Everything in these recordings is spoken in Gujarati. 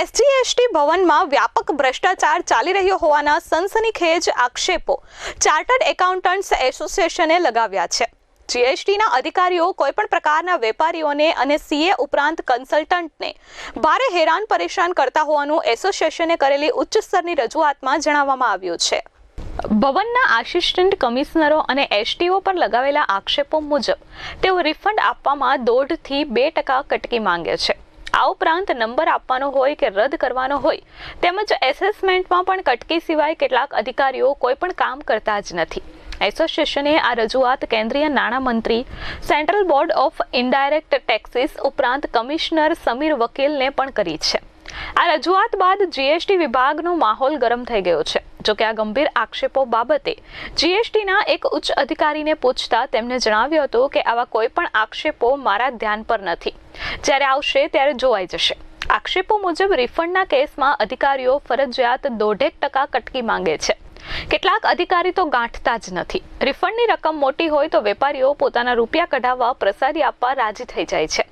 એસજીએસટી ભવનમાં વ્યાપક ભ્રષ્ટાચાર ચાલી રહ્યો હોવાના સનસનીખેજ આક્ષેપો ચાર્ટર્ડ એકાઉન્ટન્ટ્સ એસોસિએશને લગાવ્યા છે. જીએસટીના અધિકારીઓ કોઈપણ પ્રકારના વેપારીઓને અને સીએ ઉપરાંત કન્સલ્ટન્ટને ભારે હેરાન પરેશાન કરતા હોવાનું એસોસિએશને કરેલી ઉચ્ચ સ્તરની રજૂઆતમાં જણાવવામાં આવ્યું છે. ભવનના આસિસ્ટન્ટ કમિશનરો અને એસટીઓ પર લગાવેલા આક્ષેપો મુજબ, તેઓ રિફંડ આપવામાં દોઢથી બે ટકા કટકી માંગે છે. આ ઉપરાંત નંબર આપવાનો હોય કે રદ કરવાનો હોય, તેમજ એસેસમેન્ટમાં પણ કટકી સિવાય કેટલાક અધિકારીઓ કોઈ પણ કામ કરતા જ નથી. એસોસિએશને આ રજૂઆત કેન્દ્રીય નાણામંત્રી central board of indirect taxes ઉપરાંત કમિશનર સમીર વકીલને પણ કરી છે. આ રજૂઆત બાદ જીએસટી વિભાગનો માહોલ ગરમ થઈ ગયો છે. જોકે આ ગંભીર આક્ષેપો બાબતે જીએસટીના એક ઉચ્ચ અધિકારીને પૂછતા તેમણે જણાવ્યું હતું કે આવા કોઈ પણ આક્ષેપો મારા ધ્યાન પર નથી. જ્યારે આવશે ત્યારે જોવાઈ જશે. આક્ષેપો મુજબ રિફંડના કેસમાં અધિકારીઓ ફરજિયાત દોઢેક ટકા કટકી માંગે છે. કેટલાક અધિકારી તો ગાંઠતા જ નથી. રિફંડની રકમ મોટી હોય તો વેપારીઓ પોતાના રૂપિયા કઢાવવા પ્રસારી આપવા રાજી થઈ જાય છે.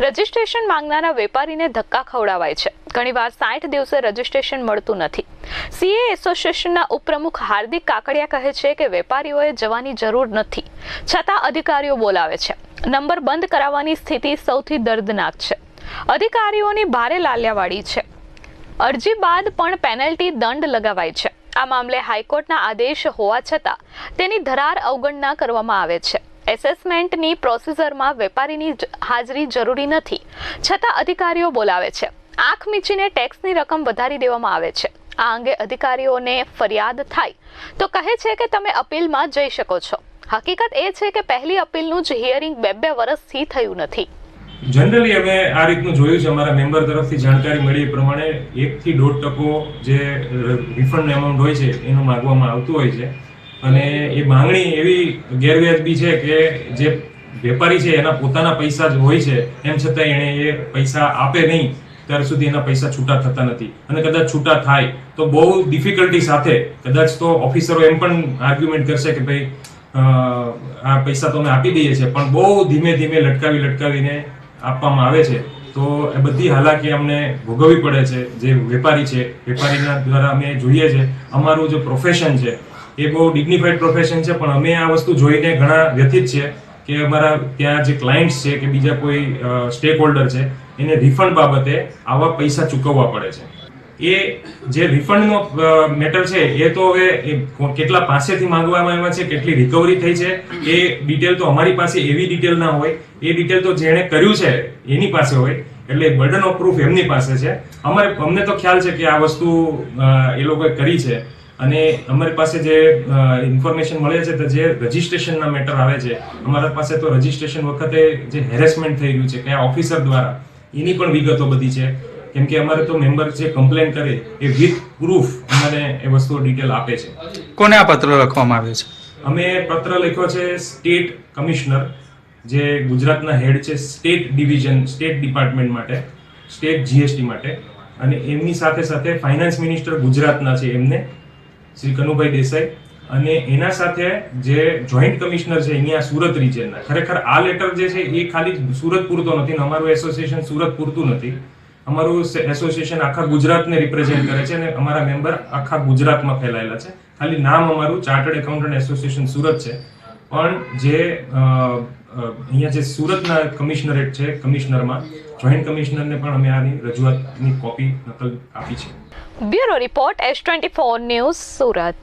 રજિસ્ટ્રેશન માંગનારા વેપારીને ધક્કા ખવડાવાય છે. ઘણીવાર સાઠ દિવસે રજિસ્ટ્રેશન મળતું નથી. સીએ એસોસિએશનના ઉપપ્રમુખ હાર્દિક કાકડિયા કહે છે કે વેપારીઓએ જવાની જરૂર નથી. છતાં અધિકારીઓ બોલાવે છે. નંબર બંધ કરાવવાની સ્થિતિ સૌથી દર્દનાક છે. અધિકારીઓની ભારે લાલિયાવાડી છે. અરજી બાદ પણ પેનલ્ટી દંડ લગાવાય છે. આ મામલે હાઈકોર્ટના આદેશ હોવા છતાં તેની ધરાર અવગણના કરવામાં આવે છે. એસેસમેન્ટની પ્રોસીજરમાં વેપારીની હાજરી જરૂરી નથી. છતાં અધિકારીઓ બોલાવે છે. આંખ મીચીને ટેક્સની રકમ વધારી દેવામાં આવે છે. આ અંગે અધિકારીઓને ફરિયાદ થાય તો કહે છે કે તમે અપીલમાં જઈ શકો છો. હકીકત એ છે કે પહેલી અપીલનું જ હિયરિંગ બે બે વર્ષથી થયું નથી. જનરલી અમે આ રીતનું જોયું છે, અમારા મેમ્બર તરફથી જાણકારી મળી એ પ્રમાણે એકથી દોઢ ટકો જે રિફંડ એમાઉન્ટ હોય છે, એનું માગવામાં આવતું હોય છે. અને એ માંગણી એવી ગેરવ્યાજબી છે કે જે વેપારી છે, એના પોતાના પૈસા જ હોય છે, એમ છતાં એણે એ પૈસા આપે નહીં, ત્યાર સુધી એના પૈસા છૂટા થતા નથી. અને કદાચ છૂટા થાય, તો બહુ ડિફિકલ્ટી સાથે, કદાચ તો ઓફિસરો એમ પણ આર્ગ્યુમેન્ટ કરશે કે ભાઈ આ પૈસા તો અમે આપી દઈએ છીએ, પણ બહુ ધીમે ધીમે લટકાવી લટકાવીને આપવામાં આવે છે. તો એ બધી હાલાકી અમને ભોગવવી પડે છે, જે વેપારી છે, વેપારીના દ્વારા અમે જોઈએ છે. અમારું જે પ્રોફેશન છે, એ બહુ ડિગ્નિફાઈડ પ્રોફેશન છે, પણ અમે આ વસ્તુ જોઈને ઘણા વ્યથિત છે કે અમારા ત્યાં જે ક્લાયન્ટ્સ છે કે બીજા કોઈ સ્ટેક હોલ્ડર છે, એને રિફંડ બાબતે આવા પૈસા ચૂકવવા પડે છે. એ જે રિફંડનો મેટર છે, એ તો હવે એ કેટલા પાસેથી માંગવામાં આવ્યા છે, કેટલી રિકવરી થઈ છે, એ ડિટેલ તો અમારી પાસે એવી ડિટેલ ના હોય. એ ડિટેલ તો જેણે કર્યું છે, એની પાસે હોય. એટલે બર્ડન ઓફ પ્રૂફ એમની પાસે છે. અમારે, અમને તો ખ્યાલ છે કે આ વસ્તુ એ લોકોએ કરી છે. અને અમારી પાસે જે ઇન્ફોર્મેશન મળે છે, તો જે રજિસ્ટ્રેશનના મેટર આવે છે, અમારા પાસે તો રજિસ્ટ્રેશન વખતે જે હેરેસમેન્ટ થઈ રહ્યું છે કયા ઓફિસર દ્વારા, એની પણ વિગતો બધી છે. કેમ કે અમારે તો મેમ્બર જે કમ્પ્લેન કરે એ વિથ પ્રૂફ અમને એ વસ્તુઓ ડિટેલ આપે છે. કોને આ પત્ર લખવામાં આવ્યો છે? અમે પત્ર લખ્યો છે સ્ટેટ કમિશનર જે ગુજરાતના હેડ છે સ્ટેટ ડિવિઝન સ્ટેટ ડિપાર્ટમેન્ટ માટે સ્ટેટ જીએસટી માટે. અને એમની સાથે સાથે ફાઇનાન્સ મિનિસ્ટર ગુજરાતના છે એમને શ્રી કનુભાઈ દેસાઈ. અને એના સાથે જે જોઈન્ટ કમિશનર છે અહીંયા સુરત રિજનના ખરેખર આ લેટર જે છે એ ખાલી સુરત પૂરતો નથી અમારું એસોસિએશન સુરત પૂરતું નથી. અમારું એસોસિએશન આખા ગુજરાતને રિપ્રેઝેન્ટ કરે છે અને અમારા મેમ્બર આખા ગુજરાતમાં ફેલાયેલા છે. ખાલી નામ અમારું ચાર્ટર્ડ એકાઉન્ટન્ટ એસોસિએશન સુરત છે. પણ જે અહીંયા જે સુરતના કમિશનરેટ છે કમિશનરમાં જોઈન્ટ કમિશનરને પણ અમે આની રજૂઆતની કોપી નકલ આપી છે. Bureau report S twenty four news Surat.